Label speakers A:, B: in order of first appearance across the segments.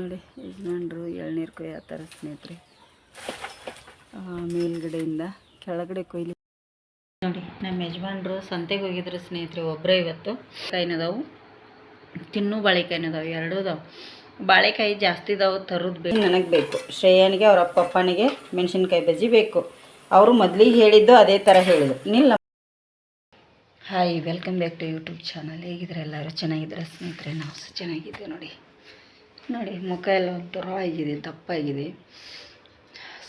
A: ನೋಡಿ ಯಜಮಾನ್ರು ಎಳ್ನೀರು ಕೊಯ್ಯತ್ತಾರ ಸ್ನೇಹಿತರೆ. ಆ, ಮೇಲ್ಗಡೆಯಿಂದ ಕೆಳಗಡೆ ಕೊಯ್ಲಿ. ನೋಡಿ ನಮ್ಮ ಯಜಮಾನ್ರು ಸಂತೆಗೆ ಹೋಗಿದ್ರು ಸ್ನೇಹಿತರೆ ಒಬ್ಬರೇ ಇವತ್ತು. ಕಾಯಿನದಾವು. ತಿನ್ನು ಬಾಳೆಕಾಯಿನದಾವು ಎರಡೂ ಅದಾವೆ. ಬಾಳೆಕಾಯಿ ಜಾಸ್ತಿ ಇದಾವೆ ತರೋದು ಬೇಕು. ನನಗೆ ಬೇಕು. ಶ್ರೇಯನಿಗೆ ಅವ್ರ ಅಪ್ಪ ಅಪ್ಪನಿಗೆ ಮೆಣಸಿನ್ಕಾಯಿ ಬಜ್ಜಿ ಬೇಕು. ಅವರು ಮೊದಲಿಗೆ ಹೇಳಿದ್ದು ಅದೇ ಥರ ಹೇಳಿದ್ರು. ನಿಲ್ಲ. Hi welcome back to YouTube channel. ಹೇಗಿದ್ರೆ ಎಲ್ಲರೂ? ಚೆನ್ನಾಗಿದ್ದರೆ ಸ್ನೇಹಿತರೆ? ನಾವು ಚೆನ್ನಾಗಿದ್ದೆ ನೋಡಿ. ನೋಡಿ, ಮುಖ ಎಲ್ಲ ಒಂಥರ ಆಗಿದೆ, ದಪ್ಪಾಗಿದೆ.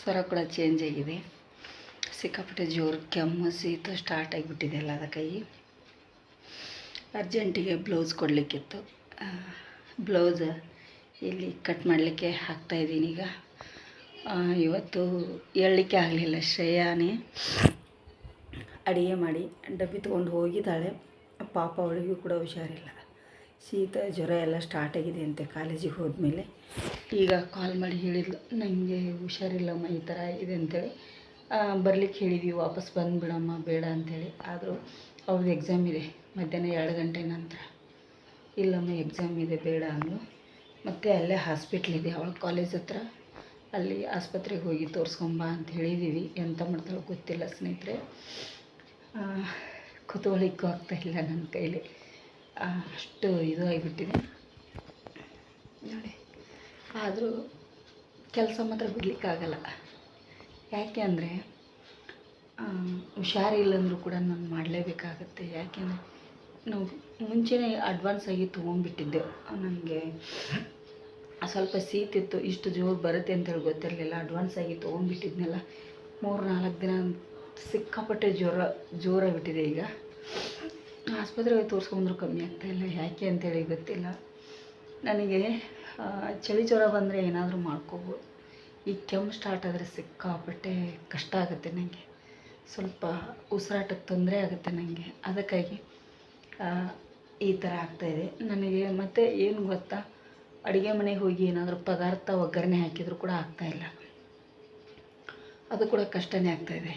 A: ಸ್ವರ ಕೂಡ ಚೇಂಜ್ ಆಗಿದೆ. ಸಿಕ್ಕಾಪಟ್ಟೆ ಜೋರು ಕೆಮ್ಮು, ಶೀತ ಸ್ಟಾರ್ಟ್ ಆಗಿಬಿಟ್ಟಿದೆ ಅದ ಕೈ ಅರ್ಜೆಂಟಿಗೆ ಬ್ಲೌಸ್ ಕೊಡಲಿಕ್ಕಿತ್ತು. ಬ್ಲೌಸ್ ಇಲ್ಲಿ ಕಟ್ ಮಾಡಲಿಕ್ಕೆ ಹಾಕ್ತಾಯಿದ್ದೀನಿ ಈಗ. ಇವತ್ತು ಹೇಳಲಿಕ್ಕೆ ಆಗಲಿಲ್ಲ, ಶ್ರೇಯಾನೇ ಅಡುಗೆ ಮಾಡಿ ಡಬ್ಬಿ ತೊಗೊಂಡು ಹೋಗಿದ್ದಾಳೆ. ಪಾಪ ಅವಳಿಗೂ ಕೂಡ ಹುಷಾರಿಲ್ಲ. ಶೀತ ಜ್ವರ ಎಲ್ಲ ಸ್ಟಾರ್ಟ್ ಆಗಿದೆ ಅಂತೆ ಕಾಲೇಜಿಗೆ ಹೋದ್ಮೇಲೆ. ಈಗ ಕಾಲ್ ಮಾಡಿ ಹೇಳಿದ್ಲು ನನಗೆ ಹುಷಾರಿಲ್ಲಮ್ಮ ಈ ಥರ ಇದೆ ಅಂತೇಳಿ. ಬರ್ಲಿಕ್ಕೆ ಹೇಳಿದ್ವಿ, ವಾಪಸ್ ಬಂದುಬಿಡಮ್ಮ, ಬೇಡ ಅಂಥೇಳಿ ಆದರೂ ಅವ್ರದ್ದು ಎಕ್ಸಾಮ್ ಇದೆ, ಮಧ್ಯಾಹ್ನ ಎರಡು ಗಂಟೆ ನಂತರ. ಇಲ್ಲಮ್ಮ ಎಕ್ಸಾಮ್ ಇದೆ, ಬೇಡ ಅಂದು ಮತ್ತು ಅಲ್ಲೇ ಹಾಸ್ಪಿಟ್ಲ್ ಇದೆ, ಅವಳ ಕಾಲೇಜ್ ಹತ್ರ. ಅಲ್ಲಿ ಆಸ್ಪತ್ರೆಗೆ ಹೋಗಿ ತೋರಿಸ್ಕೊಂಬ ಅಂತ ಹೇಳಿದ್ದೀವಿ ಎಂತ ಮಾಡ್ತಾಳೋ ಗೊತ್ತಿಲ್ಲ ಸ್ನೇಹಿತರೆ. ಕುತೂಹಲಕ್ಕೂ ಆಗ್ತಾ ಇಲ್ಲ ನನ್ನ ಕೈಲಿ. ಅಷ್ಟು ಇದು ಆಗಿಬಿಟ್ಟಿದೆ. ನೋಡಿ, ಆದರೂ ಕೆಲಸ ಮಾತ್ರ ಬಿಡಲಿಕ್ಕಾಗಲ್ಲ. ಯಾಕೆ ಅಂದರೆ ಹುಷಾರಿಲ್ಲಂದ್ರೂ ಕೂಡ ನಾನು ಮಾಡಲೇಬೇಕಾಗತ್ತೆ. ಯಾಕೆಂದರೆ ನಾವು ಮುಂಚೆನೇ ಅಡ್ವಾನ್ಸ್ ಆಗಿ ತೊಗೊಂಡ್ಬಿಟ್ಟಿದ್ದೆ. ನನಗೆ ಸ್ವಲ್ಪ ಸೀತಿತ್ತು ಇಷ್ಟು ಜೋರು ಬರುತ್ತೆ ಅಂತೇಳಿ ಗೊತ್ತಿರಲಿಲ್ಲ. ಅಡ್ವಾನ್ಸ್ ಆಗಿ ತೊಗೊಂಡ್ಬಿಟ್ಟಿದ್ನೆಲ್ಲ. ಮೂರು ನಾಲ್ಕು ದಿನ ಸಿಕ್ಕಾಪಟ್ಟೆ ಜ್ವರ, ಜೋರಾಗಿಬಿಟ್ಟಿದೆ ಈಗ. ಆಸ್ಪತ್ರೆಗೆ ತೋರಿಸ್ಕೊಂಡ್ರು ಕಮ್ಮಿ ಆಗ್ತಾಯಿಲ್ಲ ಯಾಕೆ ಅಂತೇಳಿ ಗೊತ್ತಿಲ್ಲ. ನನಗೆ ಚಳಿ ಜ್ವರ ಬಂದರೆ ಏನಾದರೂ ಮಾಡ್ಕೋಬೋದು. ಈ ಕೆಮ್ಮು ಸ್ಟಾರ್ಟ್ ಆದರೆ ಸಿಕ್ಕಾಪಟ್ಟೆ ಕಷ್ಟ ಆಗುತ್ತೆ ನನಗೆ ಸ್ವಲ್ಪ ಉಸಿರಾಟಕ್ಕೆ ತೊಂದರೆ ಆಗುತ್ತೆ ನನಗೆ ಅದಕ್ಕಾಗಿ ಈ ಥರ ಆಗ್ತಾಯಿದೆ ನನಗೆ ಮತ್ತು ಏನು ಗೊತ್ತಾ? ಅಡುಗೆ ಮನೆಗೆ ಹೋಗಿ ಏನಾದರೂ ಪದಾರ್ಥ ಒಗ್ಗರಣೆ ಹಾಕಿದರೂ ಕೂಡ ಆಗ್ತಾಯಿಲ್ಲ ಅದು ಕೂಡ ಕಷ್ಟನೇ ಆಗ್ತಾಯಿದೆ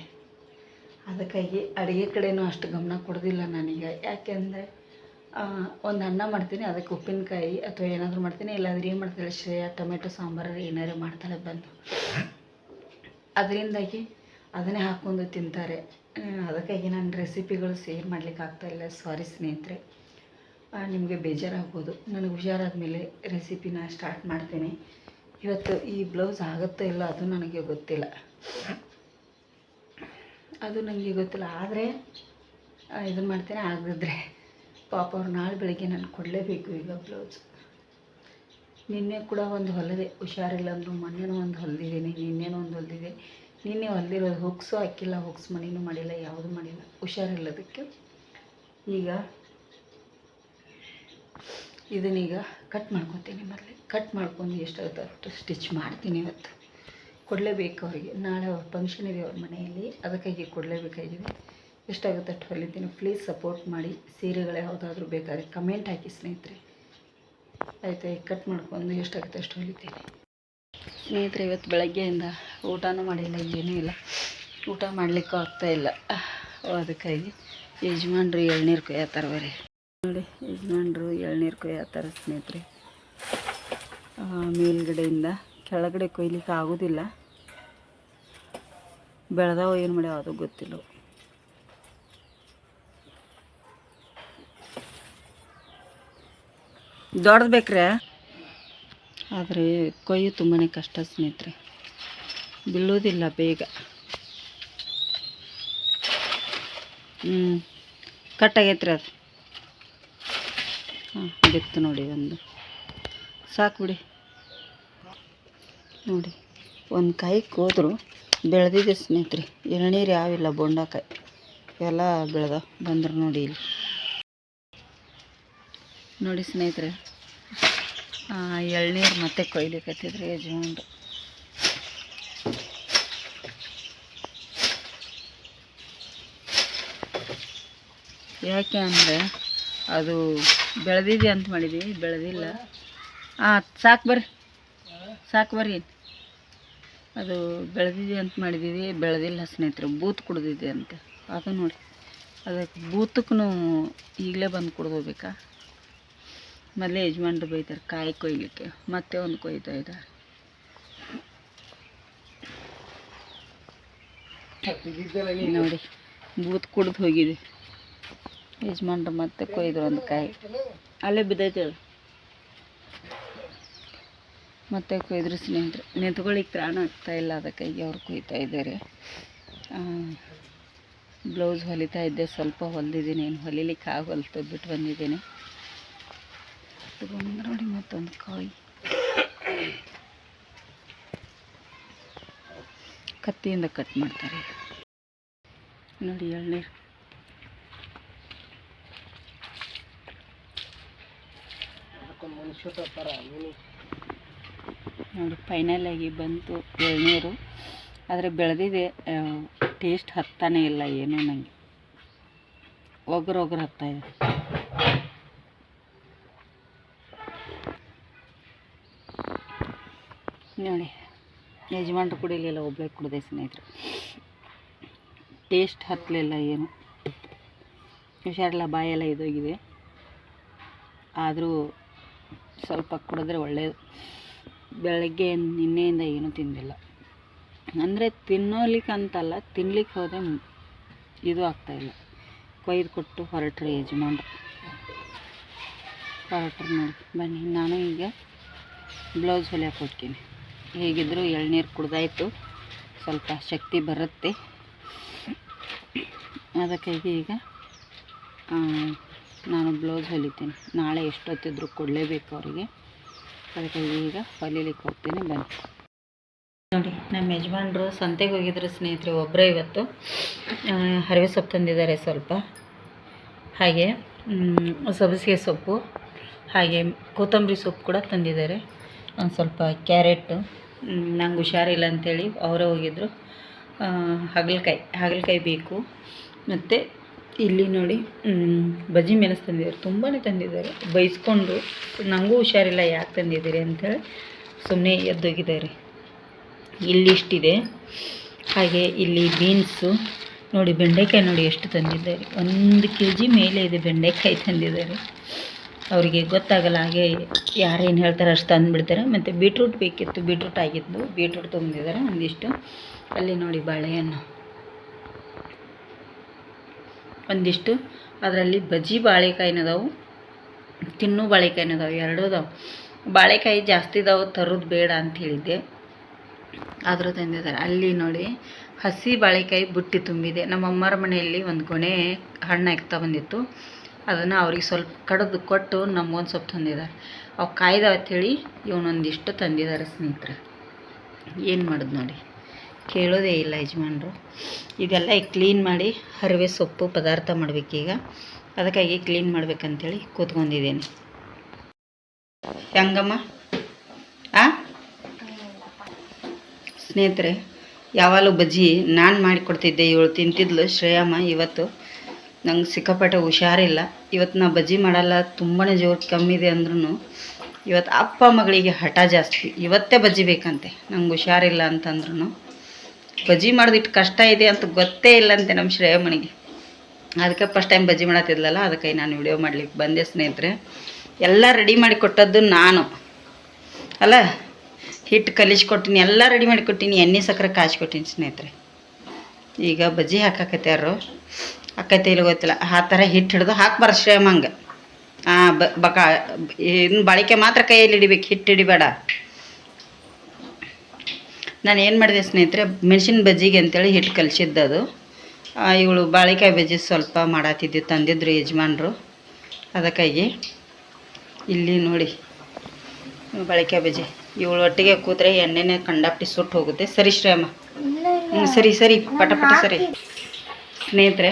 A: ಅದಕ್ಕಾಗಿ ಅಡುಗೆ ಕಡೆನೂ ಅಷ್ಟು ಗಮನ ಕೊಡೋದಿಲ್ಲ ನಾನೀಗ. ಯಾಕೆಂದರೆ ಒಂದು ಅನ್ನ ಮಾಡ್ತೀನಿ, ಅದಕ್ಕೆ ಉಪ್ಪಿನಕಾಯಿ ಅಥವಾ ಏನಾದರೂ ಮಾಡ್ತೀನಿ, ಇಲ್ಲಾಂದ್ರೆ ಏನು ಮಾಡ್ತಾಳೆ ಶ್ರೇಯ, ಟೊಮೆಟೊ, ಸಾಂಬಾರು, ಏನಾದ್ರು ಮಾಡ್ತಾಳೆ ಬಂದು ಅದರಿಂದಾಗಿ ಅದನ್ನೇ ಹಾಕ್ಕೊಂಡು ತಿಂತಾರೆ. ಅದಕ್ಕಾಗಿ ನಾನು ರೆಸಿಪಿಗಳು ಶೇರ್ ಮಾಡ್ಲಿಕ್ಕೆ ಆಗ್ತಾಯಿಲ್ಲ ಸಾರಿ ಸ್ನೇಹಿತರೆ. ನಿಮಗೆ ಬೇಜಾರಾಗ್ಬೋದು. ನನಗೆ ಹುಷಾರಾದ ಮೇಲೆ ರೆಸಿಪಿನ ಸ್ಟಾರ್ಟ್ ಮಾಡ್ತೀನಿ. ಇವತ್ತು ಈ ಬ್ಲೌಸ್ ಆಗುತ್ತೋ ಇಲ್ಲ ಅದು ನನಗೆ ಗೊತ್ತಿಲ್ಲ. ಅದು ನನಗೆ ಗೊತ್ತಿಲ್ಲ, ಆದರೆ ಇದನ್ನು ಮಾಡ್ತೇನೆ ಆಗದಿದ್ರೆ. ಪಾಪ ಅವ್ರು ನಾಳೆ ಬೆಳಗ್ಗೆ ನಾನು ಕೊಡಲೇಬೇಕು ಈಗ ಬ್ಲೌಸ್. ನಿನ್ನೆ ಕೂಡ ಒಂದು ಹೊಲಿದೆ, ಹುಷಾರಿಲ್ಲ ಅಂದರು, ಮೊನ್ನೆನೂ ಒಂದು ಹೊಲಿದಿದ್ದೀನಿ, ನಿನ್ನೆನೂ ಒಂದು ಹೊಲಿದಿದೆ ನಿನ್ನೆ ಹೊಲಿದಿರೋದು ಹೊಕ್ಸು ಹಾಕಿಲ್ಲ ಹುಕ್ಸ್ ಮನೆಯೂ ಮಾಡಿಲ್ಲ, ಯಾವುದೂ ಮಾಡಿಲ್ಲ. ಹುಷಾರಿಲ್ಲದಕ್ಕೆ ಈಗ ಇದನ್ನೀಗ ಕಟ್ ಮಾಡ್ಕೊತೀನಿ ಮೊದಲೇ. ಕಟ್ ಮಾಡ್ಕೊಂಡು ಎಷ್ಟಾಗುತ್ತೆ ಅಷ್ಟು ಸ್ಟಿಚ್ ಮಾಡ್ತೀನಿ ಇವತ್ತು. ಕೊಡಲೇಬೇಕು ಅವರಿಗೆ. ನಾಳೆ ಅವ್ರ ಫಂಕ್ಷನ್ ಇದೆ ಅವ್ರ ಮನೆಯಲ್ಲಿ, ಅದಕ್ಕಾಗಿ ಕೊಡಲೇಬೇಕಾಗಿದೆ ಎಷ್ಟಾಗುತ್ತೆ ಅಷ್ಟು ಹೊಲಿತೀನಿ ಪ್ಲೀಸ್ ಸಪೋರ್ಟ್ ಮಾಡಿ. ಸೀರೆಗಳು ಯಾವುದಾದ್ರೂ ಬೇಕಾದ್ರೆ ಕಮೆಂಟ್ ಹಾಕಿ ಸ್ನೇಹಿತರೆ. ಆಯಿತು, ಈಗ ಕಟ್ ಮಾಡ್ಕೊಂಡು ಎಷ್ಟಾಗುತ್ತೆ ಅಷ್ಟು ಹೊಲಿತೀನಿ ಸ್ನೇಹಿತರೆ, ಇವತ್ತು ಬೆಳಗ್ಗೆಯಿಂದ ಊಟನೂ ಮಾಡಿಲ್ಲ ಏನೂ ಇಲ್ಲ. ಊಟ ಮಾಡಲಿಕ್ಕೂ ಇಲ್ಲ. ಅದಕ್ಕಾಗಿ ಯಜಮಾನ್ರು ಎಳ್ನೀರು ಕೊಯ್ಯತ್ತಾರ ಬರೀ. ನೋಡಿ, ಯಜಮಾನ್ರು ಎಳ್ನೀರು ಕೊಯ್ಯತ್ತಾರ ಸ್ನೇಹಿತರೆ. ಮೇಲ್ಗಡೆಯಿಂದ ಕೆಳಗಡೆ ಕೊಯ್ಲಿಕ್ಕೆ ಆಗೋದಿಲ್ಲ. ಬೆಳೆದಾವ ಏನು ಮಾಡ್ಯಾವ ಅದು ಗೊತ್ತಿಲ್ಲ. ದೊಡ್ಡದು ಬೇಕ್ರೆ? ಆದರೆ ಕೊಯ್ಯು ತುಂಬಾ ಕಷ್ಟ ಸ್ನೇಹಿತರೆ. ಬೀಳೋದಿಲ್ಲ ಬೇಗ. ಹ್ಞೂ ಕಟ್ಟಾಗೈತ್ರಿ ಅದು. ಹಾಂ, ಬಿತ್ತು ನೋಡಿ ಒಂದು. ಸಾಕು ಬಿಡಿ. ನೋಡಿ, ಒಂದು ಕಾಯಿ ಕೋದ್ರು ಬೆಳೆದಿದೆ ಸ್ನೇಹಿತರೆ. ಎಳ್ನೀರು ಯಾವಿಲ್ಲ, ಬೊಂಡಕಾಯಿ. ಎಲ್ಲ ಬೆಳೆದ ಬಂದ್ರು ನೋಡಿ ಇಲ್ಲಿ. ನೋಡಿ ಸ್ನೇಹಿತರೆ ಎಳ್ನೀರು ಮತ್ತೆ ಕೊಯ್ಲಿಕ್ಕತ್ತಿದ್ರೆ ಯಜಮಾನ್ರು. ಯಾಕೆ ಅಂದರೆ, ಅದು ಬೆಳೆದಿದೆ ಅಂತ ಮಾಡಿದ್ವಿ, ಬೆಳೆದಿಲ್ಲ. ಹಾಂ ಸಾಕು ಬರ್ರಿ. ಸಾಕು ಬರ್ರಿ. ಅದು ಬೆಳೆದಿದೆ ಅಂತ ಮಾಡಿದ್ದೀವಿ ಬೆಳೆದಿಲ್ಲ ಸ್ನೇಹಿತರೆ ಬೂತ್ ಕುಡಿದಿದೆ ಅಂತ. ಅದು ನೋಡಿ, ಅದಕ್ಕೆ ಬೂತಕ್ಕೂ ಈಗಲೇ ಬಂದು ಕುಡ್ದು ಹೋಗ್ಬೇಕಾ ಮೊದಲೇ ಯಜಮಾನ್ರು ಬೈತಾರೆ, ಕಾಯಿ ಕೊಯ್ಲಿಕ್ಕೆ, ಮತ್ತೆ ಒಂದು ಕೊಯ್ತಾ ಇದ್ದಾರೆ. ನೋಡಿ ಬೂತ್ ಕುಡ್ದು ಹೋಗಿದೆ. ಯಜಮಾನ್ರು ಮತ್ತೆ ಕೊಯ್ದ್ರು ಒಂದು ಕಾಯಿ. ಅಲ್ಲೇ ಬಿದ್ದೈತೆ ಅದು ಮತ್ತೆ ಕೊಯ್ದ್ರು ಸ್ನೇಹಿತರೆ. ಆಗ್ತಾ ಇಲ್ಲ ಅದಕ್ಕಾಗಿ ಅವ್ರು ಕೊಯ್ತಾ ಇದ್ದಾರೆ. ಬ್ಲೌಸ್ ಹೊಲಿತಾ ಇದ್ದೆ, ಸ್ವಲ್ಪ ಹೊಲಿದಿದ್ದೀನಿ. ಏನು ಹೊಲಿಲಿಕ್ಕೆ ಆಗೋಲ್ತು, ಬಿಟ್ಟು ಬಂದಿದ್ದೀನಿ. ತಗೊಂಡು ನೋಡಿ ಮತ್ತೊಂದು ಕಾಯಿ. ಕತ್ತಿಯಿಂದ ಕಟ್ ಮಾಡ್ತಾರೆ. ನೋಡಿ ಎಳ್ನೀರು. ನೋಡಿ ಫೈನಲ್ ಆಗಿ ಬಂತು ಎಳ್ನೀರು. ಆದರೆ ಬೆಳೆದಿದೆ ಟೇಸ್ಟ್ ಹತ್ತಾನೇ ಇಲ್ಲ ಏನೂ ನನಗೆ ಒಗ್ರು ಒಗ್ರು ಹತ್ತಾ ಇದೆ. ನೋಡಿ, ಯಜಮಾನ್ರು ಕುಡಿಲಿಲ್ಲ ಒಬ್ಬಳೇ ಕುಡಿದೆ ಸ್ನೇಹಿತರು. ಟೇಸ್ಟ್ ಹತ್ತಲಿಲ್ಲ ಏನು. ಹುಷಾರಿಲ್ಲ, ಬಾಯೆಲ್ಲ ಇದೋಗಿದೆ ಆದರೂ ಸ್ವಲ್ಪ ಕುಡಿದ್ರೆ ಒಳ್ಳೆಯದು ಬೆಳಗ್ಗೆ ನಿನ್ನೆಯಿಂದ ಏನೂ ತಿಂದಿಲ್ಲ. ಅಂದರೆ ತಿನ್ನೋಲಿಕ್ಕೆ ಅಂತಲ್ಲ ತಿನ್ಲಿಕ್ಕೆ ಹೋದರೆ ಇದು ಆಗ್ತಾಯಿಲ್ಲ ಕೊಯ್ದು ಕೊಟ್ಟು ಹೊರಟ್ರಿ ಯಜಮಾನ್ರು. ಹೊರಟ್ರು ನೋಡಿ, ಬನ್ನಿ, ನಾನು ಈಗ ಬ್ಲೌಸ್ ಹೊಲಿಯಕ್ಕೆ ಹೋಗ್ತೀನಿ. ಹೇಗಿದ್ದರೂ ಎಳ್ನೀರು ಕುಡ್ದಾಯ್ತು. ಸ್ವಲ್ಪ ಶಕ್ತಿ ಬರುತ್ತೆ. ಅದಕ್ಕಾಗಿ ಈಗ ನಾನು ಬ್ಲೌಸ್ ಹೊಲಿತೀನಿ. ನಾಳೆ ಎಷ್ಟೊತ್ತಿದ್ರೂ ಕೊಡಲೇಬೇಕು ಅವರಿಗೆ. ಅದಕ್ಕಾಗಿ ಈಗ ಹೊಲಿಲಿಕ್ಕೆ ಹೋಗ್ತೀನಿ ಬನ್ನಿ. ನೋಡಿ ನಮ್ಮ ಯಜಮಾನ್ರು ಸಂತೆಗೆ ಹೋಗಿದ್ರು ಸ್ನೇಹಿತರು ಒಬ್ಬರೇ ಇವತ್ತು. ಹರಿವೆ ಸೊಪ್ಪು ತಂದಿದ್ದಾರೆ ಸ್ವಲ್ಪ. ಹಾಗೆ ಸಬ್ಬಸಿಗೆ ಸೊಪ್ಪು ಹಾಗೆ ಕೊತ್ತಂಬರಿ ಸೊಪ್ಪು ಕೂಡ ತಂದಿದ್ದಾರೆ. ಒಂದು ಸ್ವಲ್ಪ ಕ್ಯಾರೆಟು ನಂಗೆ ಹುಷಾರಿಲ್ಲ ಅಂಥೇಳಿ ಅವರೇ ಹೋಗಿದ್ರು. ಆ, ಹಾಗಲಕಾಯಿ ಹಾಗಲಕಾಯಿ ಬೇಕು. ಮತ್ತು ಇಲ್ಲಿ ನೋಡಿ ಬಜ್ಜಿ ಮೆಣಸು ತಂದಿದ್ದಾರೆ. ತುಂಬಾ ತಂದಿದ್ದಾರೆ. ಬೈಸ್ಕೊಂಡು ನನಗೂ ಹುಷಾರಿಲ್ಲ, ಯಾಕೆ ತಂದಿದ್ದೀರಿ ಅಂತೇಳಿ ಸುಮ್ಮನೆ ಎದ್ದೋಗಿದ್ದಾರೆ. ಇಲ್ಲಿಷ್ಟಿದೆ ಹಾಗೆ ಇಲ್ಲಿ ಬೀನ್ಸು. ನೋಡಿ, ಬೆಂಡೆಕಾಯಿ ನೋಡಿ ಎಷ್ಟು ತಂದಿದ್ದಾರೆ. ಒಂದು ಕೆ ಜಿ ಮೇಲೆ ಇದೆ ಬೆಂಡೆಕಾಯಿ ತಂದಿದ್ದಾರೆ. ಅವರಿಗೆ ಗೊತ್ತಾಗಲ್ಲ, ಹಾಗೆ ಯಾರೇನು ಹೇಳ್ತಾರೆ ಅಷ್ಟು ತಂದುಬಿಡ್ತಾರೆ. ಮತ್ತು ಬೀಟ್ರೂಟ್ ಬೇಕಿತ್ತು ಬೀಟ್ರೂಟ್ ಆಗಿದ್ದು ಬೀಟ್ರೂಟ್ ತಂದಿದ್ದಾರೆ ಒಂದಿಷ್ಟು. ಅಲ್ಲಿ ನೋಡಿ ಬಾಳೆಹಣ್ಣು. ಒಂದಿಷ್ಟು. ಅದರಲ್ಲಿ ಬಜ್ಜಿ ಬಾಳೆಕಾಯಿನ ಅದಾವು ತಿನ್ನು ಬಾಳೆಕಾಯಿನ ಅದಾವು ಎರಡೂ ಅದಾವೆ. ಬಾಳೆಕಾಯಿ ಜಾಸ್ತಿ ಇದಾವೆ ತರೋದು ಬೇಡ ಅಂತ ಹೇಳಿದ್ದೆ. ಆದರೂ ತಂದಿದ್ದಾರೆ. ಅಲ್ಲಿ ನೋಡಿ, ಹಸಿ ಬಾಳೆಕಾಯಿ ಬುಟ್ಟಿ ತುಂಬಿದೆ. ನಮ್ಮ ಅಮ್ಮರ ಮನೆಯಲ್ಲಿ ಒಂದು ಗೊನೆ ಹಣ್ಣು ಹಾಕ್ತಾ ಬಂದಿತ್ತು. ಅದನ್ನು ಅವ್ರಿಗೆ ಸ್ವಲ್ಪ ಕಡ್ದು ಕೊಟ್ಟು ನಮಗೊಂದು ಸ್ವಲ್ಪ ತಂದಿದ್ದಾರೆ. ಅವು ಕಾಯ್ದಾವ ಅಂಥೇಳಿ ಇವನೊಂದಿಷ್ಟು ತಂದಿದ್ದಾರೆ ಸ್ನೇಹಿತರೆ. ಏನು ಮಾಡೋದು ನೋಡಿ. ಕೇಳೋದೇ ಇಲ್ಲ ಯಜಮಾನರು. ಇದೆಲ್ಲ ಕ್ಲೀನ್ ಮಾಡಿ ಹರಿವೆ ಸೊಪ್ಪು ಪದಾರ್ಥ ಮಾಡಬೇಕೀಗ ಅದಕ್ಕಾಗಿ ಕ್ಲೀನ್ ಮಾಡ್ಬೇಕಂತೇಳಿ ಕೂತ್ಕೊಂಡಿದ್ದೀನಿ. ಹೆಂಗಮ್ಮ? ಆ? ಸ್ನೇಹಿತರೆ, ಯಾವಾಗಲೂ ಬಜ್ಜಿ ನಾನು ಮಾಡಿಕೊಡ್ತಿದ್ದೆ ಇವಳು ತಿಂತಿದ್ಲು ಶ್ರೇಯಮ್ಮ ಇವತ್ತು. ನಂಗೆ ಸಿಕ್ಕಾಪಟ್ಟೆ ಹುಷಾರಿಲ್ಲ. ಇವತ್ತು ನಾ ಬಜ್ಜಿ ಮಾಡಲ್ಲ ತುಂಬಾ ಜೋರು ಕಮ್ಮಿದೆ ಅಂದ್ರೂ ಇವತ್ತು ಅಪ್ಪ ಮಗಳಿಗೆ ಹಠ ಜಾಸ್ತಿ. ಇವತ್ತೇ ಬಜ್ಜಿ ಬೇಕಂತೆ. ನಂಗೆ ಹುಷಾರಿಲ್ಲ ಅಂತಂದ್ರೂ ಬಜ್ಜಿ ಮಾಡೋದಿಟ್ಟು ಕಷ್ಟ ಇದೆ ಅಂತ ಗೊತ್ತೇ ಇಲ್ಲಂತೆ ನಮ್ಮ ಶ್ರೇಯಮ್ಮನಿಗೆ. ಅದಕ್ಕೆ ಫಸ್ಟ್ ಟೈಮ್ ಬಜ್ಜಿ ಮಾಡತ್ತಿದ್ಲಲ್ಲ, ಅದಕ್ಕೆ ನಾನು ವಿಡಿಯೋ ಮಾಡ್ಲಿಕ್ಕೆ ಬಂದೆ ಸ್ನೇಹಿತರೆ. ಎಲ್ಲ ರೆಡಿ ಮಾಡಿ ಕೊಟ್ಟದ್ದು ನಾನು. ಅಲ್ಲ, ಹಿಟ್ಟು ಕಲಿಸ್ಕೊಟ್ಟಿನಿ ಎಲ್ಲ ರೆಡಿ ಮಾಡಿ ಕೊಟ್ಟಿನಿ, ಎಣ್ಣೆ, ಸಕ್ಕರೆ ಕಾಯಿಸ್ಕೊಟ್ಟಿನಿ ಸ್ನೇಹಿತರೆ. ಈಗ ಬಜ್ಜಿ ಹಾಕಾಕತ್ಯಾರು ಅಕ್ಕೈತೆ ಇಲ್ಲ ಗೊತ್ತಿಲ್ಲ. ಆ ಥರ ಹಿಟ್ಟು ಹಿಡ್ದು ಹಾಕ್ಬಾರ್ದು ಶ್ರೇಯಮ್ಮಂಗೆ. ಹಾಂ ಬ ಬಕ ಇನ್ನು ಬಾಳಿಕೆ ಮಾತ್ರ ಕೈಯಲ್ಲಿ ಹಿಡಿಬೇಕು, ಹಿಟ್ಟು ಹಿಡಿಬೇಡ. ನಾನು ಏನು ಮಾಡಿದೆ ಸ್ನೇಹಿತರೆ ಮೆಣಸಿನ ಬಜ್ಜಿಗೆ ಅಂತೇಳಿ ಹಿಟ್ಟು ಕಲಿಸಿದ್ದದು ಇವಳು ಬಾಳೆಕಾಯಿ ಬಜ್ಜಿ ಸ್ವಲ್ಪ ಮಾಡತ್ತಿದ್ದು ತಂದಿದ್ರು ಯಜಮಾನ್ರು ಅದಕ್ಕಾಗಿ. ಇಲ್ಲಿ ನೋಡಿ ಬಾಳೆಕಾಯಿ ಬಜ್ಜಿ. ಇವಳು ಒಟ್ಟಿಗೆ ಕೂತ್ರೆ ಎಣ್ಣೆನೇ ಕಂಡಾಪಟ್ಟಿ ಸುಟ್ಟು ಹೋಗುತ್ತೆ. ಸರಿ ಶ್ರೇಯಮ್ಮ. ಹ್ಞೂ ಸರಿ ಸರಿ ಪಟ ಪಟ ಸರಿ. ಸ್ನೇಹಿತರೆ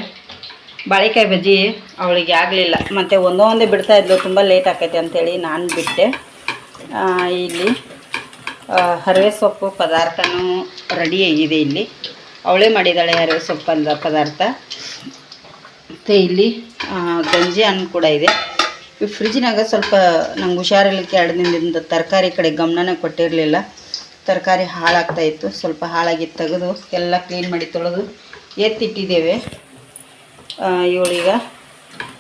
A: ಬಾಳೆಕಾಯಿ ಬಜ್ಜಿ ಅವಳಿಗೆ ಆಗಲಿಲ್ಲ. ಮತ್ತು ಒಂದೊಂದೇ ಒಂದೇ ಬಿಡ್ತಾ ಇದ್ಲು ತುಂಬ ಲೇಟ್ ಆಕೈತೆ ಅಂಥೇಳಿ ನಾನು ಬಿಟ್ಟೆ. ಇಲ್ಲಿ ಹರಿವೆ ಸೊಪ್ಪು ಪದಾರ್ಥನೂ ರೆಡಿ ಆಗಿದೆ ಇಲ್ಲಿ. ಅವಳೇ ಮಾಡಿದ್ದಾಳೆ ಹರಿವೆ ಸೊಪ್ಪಂದ ಪದಾರ್ಥ. ಮತ್ತು ಇಲ್ಲಿ ಗಂಜಿ ಹಣ್ಣು ಕೂಡ ಇದೆ. ಈ ಫ್ರಿಜ್ನಾಗ ಸ್ವಲ್ಪ ನಂಗೆ ಹುಷಾರಿಲ್ಲಕ್ಕೆ ಎರಡು ದಿನದಿಂದ ತರಕಾರಿ ಕಡೆ ಗಮನನೇ ಕೊಟ್ಟಿರಲಿಲ್ಲ. ತರಕಾರಿ ಹಾಳಾಗ್ತಾ ಇತ್ತು. ಸ್ವಲ್ಪ ಹಾಳಾಗಿ ತೆಗೆದು ಎಲ್ಲ ಕ್ಲೀನ್ ಮಾಡಿ ತೊಳೆದು ಎತ್ತಿಟ್ಟಿದ್ದೇವೆ. ಇವಳೀಗ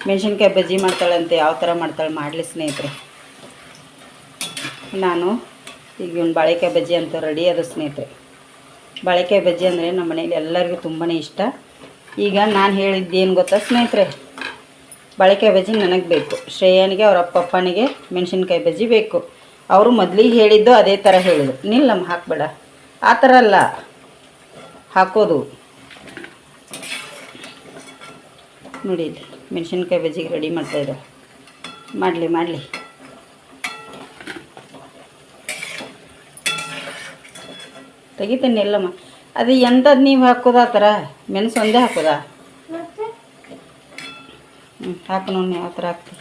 A: ಮೆಣಸಿನ್ಕಾಯಿ ಬಜ್ಜಿ ಮಾಡ್ತಾಳಂತೆ, ಯಾವ ಥರ ಮಾಡ್ತಾಳೆ ಮಾಡಲಿ ಸ್ನೇಹಿತರೆ. ನಾನು ಈಗ ಒಂದು ಬಾಳೆಕಾಯಿ ಬಜ್ಜಿ ಅಂತ ರೆಡಿ ಅದು ಸ್ನೇಹಿತರೆ. ಬಾಳೆಕಾಯಿ ಬಜ್ಜಿ ಅಂದರೆ ನಮ್ಮ ಮನೇಲಿ ಎಲ್ಲರಿಗೂ ತುಂಬಾ ಇಷ್ಟ. ಈಗ ನಾನು ಹೇಳಿದ್ದೇನು ಗೊತ್ತಾ ಸ್ನೇಹಿತರೆ? ಬಾಳೆಕಾಯಿ ಬಜ್ಜಿ ನನಗೆ ಬೇಕು. ಶ್ರೇಯನಿಗೆ, ಅವ್ರ ಅಪ್ಪ ಅಪ್ಪನಿಗೆ ಮೆಣಸಿನ್ಕಾಯಿ ಬಜ್ಜಿ ಬೇಕು. ಅವರು ಮೊದಲಿಗೆ ಹೇಳಿದ್ದು ಅದೇ ಥರ ಹೇಳಿದ್ರು. ನಿಲ್ಲಮ್ಮ, ಹಾಕಬೇಡ. ಆ ಥರ ಅಲ್ಲ. ಹಾಕೋದು. ನೋಡಿ, ಮೆಣಸಿನ್ಕಾಯಿ ಬಜ್ಜಿಗೆ ರೆಡಿ ಮಾಡ್ತಾಯಿದ್ದೆ ಮಾಡಲಿ ಮಾಡಲಿ. ತೆಗಿತೀನಿ ಇಲ್ಲಮ್ಮ ಅದು ಎಂಥದ್ದು ನೀವು ಹಾಕೋದ ಆ ಥರ? ಮೆಣಸು ಒಂದೇ ಹಾಕೋದಾ? ಹ್ಞೂ ಹಾಕು ನೋಡಿ ಯಾವ ಥರ ಹಾಕ್ತೀವಿ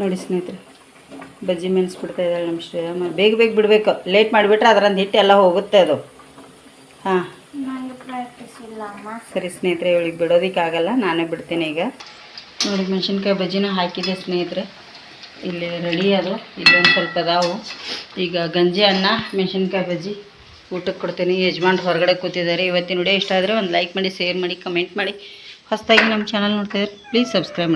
A: ನೋಡಿ ಸ್ನೇಹಿತರೆ ಬಜ್ಜಿ ಮೆಣಸು ಬಿಡ್ತಾ ಇದ್ದಾಳೆ ನಮ್ಮ ಶ್ರೀರಾಮ ಬೇಗ ಬೇಗ ಬಿಡಬೇಕು. ಲೇಟ್ ಮಾಡಿಬಿಟ್ರೆ ಅದರಂದು ಹಿಟ್ಟು ಎಲ್ಲ ಹೋಗುತ್ತೆ ಅದು. ಹಾಂ. ಸರಿ ಸ್ನೇಹಿತರೆ ಇವಳಿಗೆ ಬಿಡೋದಕ್ಕಾಗಲ್ಲ ನಾನೇ ಬಿಡ್ತೀನಿ ಈಗ. ನೋಡಿ ಮೆಣಸಿನ್ಕಾಯಿ ಬಜ್ಜಿನ ಹಾಕಿದೆ ಸ್ನೇಹಿತರೆ. ಇಲ್ಲಿ ರೆಡಿ ಅದು. ಇಲ್ಲೊಂದು ಸ್ವಲ್ಪ ಅದಾವು. ಈಗ ಗಂಜಿ ಅನ್ನ, ಮೆಣಸಿನ್ಕಾಯಿ ಬಜ್ಜಿ ಊಟಕ್ಕೆ ಕೊಡ್ತೀನಿ. ಯಜಮಾನ್ರು ಹೊರಗಡೆ ಕೂತಿದ್ದಾರೆ. ಇವತ್ತಿನ ವಿಡಿಯೋ ಇಷ್ಟ ಆದರೆ ಒಂದು ಲೈಕ್ ಮಾಡಿ ಶೇರ್ ಮಾಡಿ ಕಮೆಂಟ್ ಮಾಡಿ. ಹೊಸದಾಗಿ ನಮ್ಮ ಚಾನಲ್ ನೋಡ್ತಾಯಿದ್ರೆ ಪ್ಲೀಸ್ ಸಬ್ಸ್ಕ್ರೈಬ್